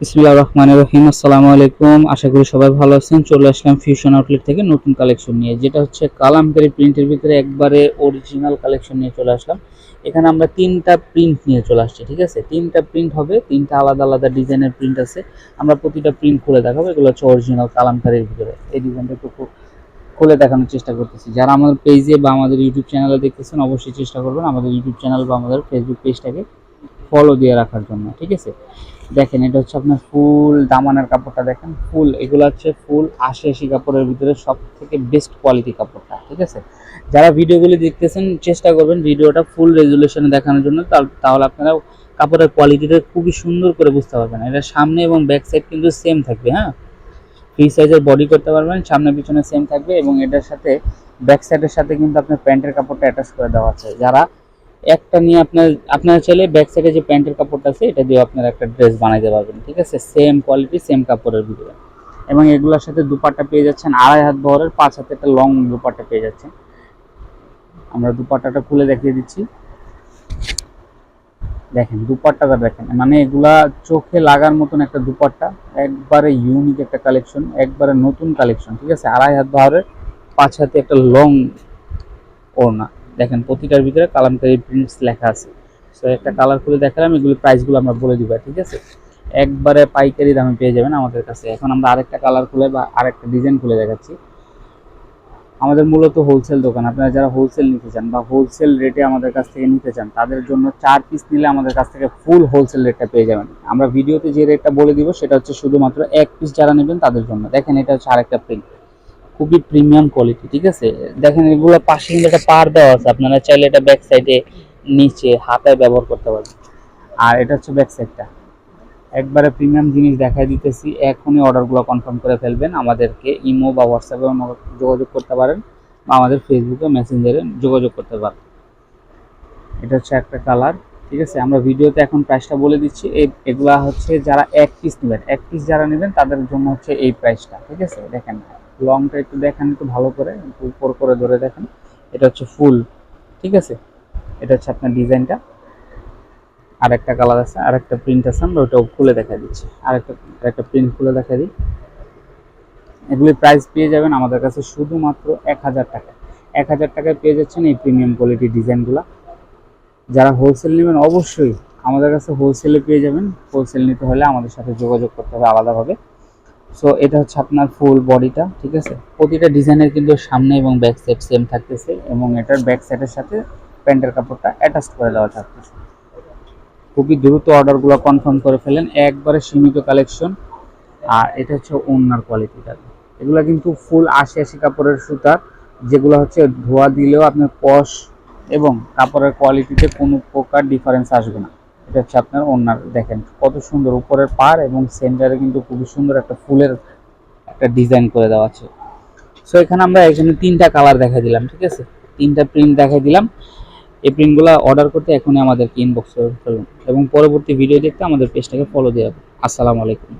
বিসমিল্লাহ রহমান রহিম। আসসালামু আলাইকুম। আশা করি সবাই ভালো আছেন। চলে আসলাম ফিউশন আউটলেট থেকে নতুন কালেকশন নিয়ে, যেটা হচ্ছে কালামকারী প্রিন্টের ভিতরে একবারে অরিজিনাল কালেকশন নিয়ে চলে আসলাম। এখানে আমরা তিনটা প্রিন্ট নিয়ে চলে আসছি, ঠিক আছে? তিনটা প্রিন্ট হবে, তিনটা আলাদা আলাদা ডিজাইনের প্রিন্ট আছে। আমরা প্রতিটা প্রিন্ট খুলে দেখাবো, এগুলো হচ্ছে অরিজিনাল কালামকারীর ভিতরে। এই ডিজাইনটা একটু খুলে দেখানোর চেষ্টা করতেছি। যারা আমাদের পেজে বা আমাদের ইউটিউব চ্যানেলে দেখতেছেন, অবশ্যই চেষ্টা করবেন আমাদের ইউটিউব চ্যানেল বা আমাদের ফেসবুক পেজটাকে ফলো দিয়ে রাখার জন্য, ঠিক আছে? দেখেন, এটা হচ্ছে আপনার ফুল দামানের কাপড়টা দেখেন, ফুল, এগুলো হচ্ছে ফুল আশি আশি কাপড়ের ভিতরে সব থেকে বেস্ট কোয়ালিটি কাপড়টা, ঠিক আছে? যারা ভিডিওগুলি দেখতেছেন, চেষ্টা করবেন ভিডিওটা ফুল রেজুলেশনে দেখানোর জন্য তাহলে- আপনারা কাপড়ের কোয়ালিটিটা খুবই সুন্দর করে বুঝতে পারবেন। এটা সামনে এবং ব্যাক সাইড কিন্তু সেম থাকবে হ্যাঁ? ফ্রি সাইজের বডি করতে পারবেন, সামনে পিছনে সেম থাকবে এবং এটার সাথে ব্যাক সাইডের সাথে কিন্তু আপনার প্যান্টের কাপড়টা অ্যাটাচ করে দেওয়া আছে। যারা একটা নিয়ে আপনার আপনার চাইলে ব্যাক সাইডে যে প্যান্টের কাপড়টা আছে, এটা দিয়ে আপনারা একটা ড্রেস বানাইতে পারবেন, ঠিক আছে? সেম কোয়ালিটি সেম কাপড়ের ভিতরে। এবং এগুলোর সাথে দুপাট্টা পেয়ে যাচ্ছেন আড়াই হাত বহরের, পাঁচ হাতে একটা লং দুপাট্টা পেয়ে যাচ্ছেন। আমরা দুপাট্টাটা খুলে দেখিয়ে দিচ্ছি। দেখেন, দুপাট্টাটা দেখেন মানে এগুলা চোখে লাগার মতন একটা দুপাট্টা, একবারে ইউনিক একটা কালেকশন একবারে নতুন কালেকশন ঠিক আছে? আড়াই হাত বহরের, পাঁচ হাতে একটা লং ওড়না। দেখেন প্রতিটার ভিতরে কালামকারী প্রিন্টস লেখা আছে। সো একটা কালার খুলে দেখালাম, এগুলি প্রাইসগুলো আমরা বলে দিব, ঠিক আছে? একবারে পাইকারি দামে পেয়ে যাবেন আমাদের কাছে। এখন আমরা আরেকটা কালার খুলে বা আরেকটা ডিজাইন খুলে দেখাচ্ছি। আমাদের মূলত হোলসেল দোকান। আপনারা যারা হোলসেল নিতে চান বা হোলসেল রেটে আমাদের কাছ থেকে নিতে চান, তাদের জন্য চার পিস নিলে আমাদের কাছ থেকে ফুল হোলসেল রেটটা পেয়ে যাবেন। আমরা ভিডিওতে যে রেটটা বলে দিব, সেটা হচ্ছে শুধুমাত্র এক পিস যারা নেবেন তাদের জন্য। দেখেন, এটা হচ্ছে আরেকটা প্রিন্ট খুবই প্রিমিয়াম কোয়ালিটি ঠিক আছে? দেখেন এগুলো পাশে কিন্তু একটা পার দেওয়া আছে, আপনারা চাইলে এটা ব্যাক সাইডে নিচে হাতায় ব্যবহার করতে পারবেন আর এটা হচ্ছে ব্যাক সাইডটা একবারে প্রিমিয়াম জিনিস দেখাই দিতেছি, এখনই অর্ডারগুলো কনফার্ম করে ফেলবেন। আমাদেরকে ইমো বা হোয়াটসঅ্যাপে যোগাযোগ করতে পারেন বা আমাদের ফেসবুকে মেসেঞ্জারে যোগাযোগ করতে পারেন। এটা হচ্ছে একটা কালার ঠিক আছে? আমরা ভিডিওতে এখন প্রাইসটা বলে দিচ্ছি। এই এগুলা হচ্ছে যারা এক পিস নেবেন, এক পিস যারা নেবেন তাদের জন্য হচ্ছে এই প্রাইসটা ঠিক আছে? দেখেন। লংটা একটু দেখেন, একটু ভালো করে উপর করে ধরে দেখেন। এটা হচ্ছে ফুল, ঠিক আছে? এটা হচ্ছে আপনার ডিজাইনটা। আর একটা কালার আছে আর একটা প্রিন্ট আছে, আমরা ওটাও খুলে দেখা দিচ্ছি। আর একটা একটা প্রিন্ট খুলে দেখা দিই। এগুলির প্রাইস পেয়ে যাবেন আমাদের কাছে শুধুমাত্র এক হাজার টাকা। এক হাজার টাকায় পেয়ে যাচ্ছেন এই প্রিমিয়াম কোয়ালিটির ডিজাইনগুলো। যারা হোলসেল নেবেন, অবশ্যই আমাদের কাছে হোলসেলে পেয়ে যাবেন। হোলসেল নিতে হলে আমাদের সাথে যোগাযোগ করতে হবে আলাদাভাবে। সো এটা হচ্ছে আপনার ফুল বডিটা ঠিক আছে? প্রতিটা ডিজাইনের কিন্তু সামনে এবং ব্যাক সাইড সেম থাকতেছে এবং এটার ব্যাক সাইডের সাথে প্যান্টের কাপড়টা অ্যাটাচ করে দেওয়া থাকতেছে খুবই দ্রুত অর্ডারগুলো কনফার্ম করে ফেলেন, একবারে সীমিত কালেকশন আর এটা হচ্ছে ওনার কোয়ালিটিটা এগুলো কিন্তু ফুল আশি আশি কাপড়ের সুতা, যেগুলো হচ্ছে ধোয়া দিলেও আপনার কষ এবং কাপড়ের কোয়ালিটিতে কোনো প্রকার ডিফারেন্স আসবে না। এটা হচ্ছে আপনার ওনার দেখেন কত সুন্দর উপরের পার এবং সেন্টারে কিন্তু খুবই সুন্দর একটা ফুলের একটা ডিজাইন করে দেওয়া আছে। সো এখানে আমরা এখানে তিনটা কালার দেখা দিলাম, ঠিক আছে? তিনটা প্রিন্ট দেখা দিলাম। এই প্রিন্টগুলো অর্ডার করতে এখনই আমাদেরকে ইনবক্স করুন এবং পরবর্তী ভিডিও দেখতে আমাদের পেজটাকে ফলো দিয়ে আসসালামু আলাইকুম।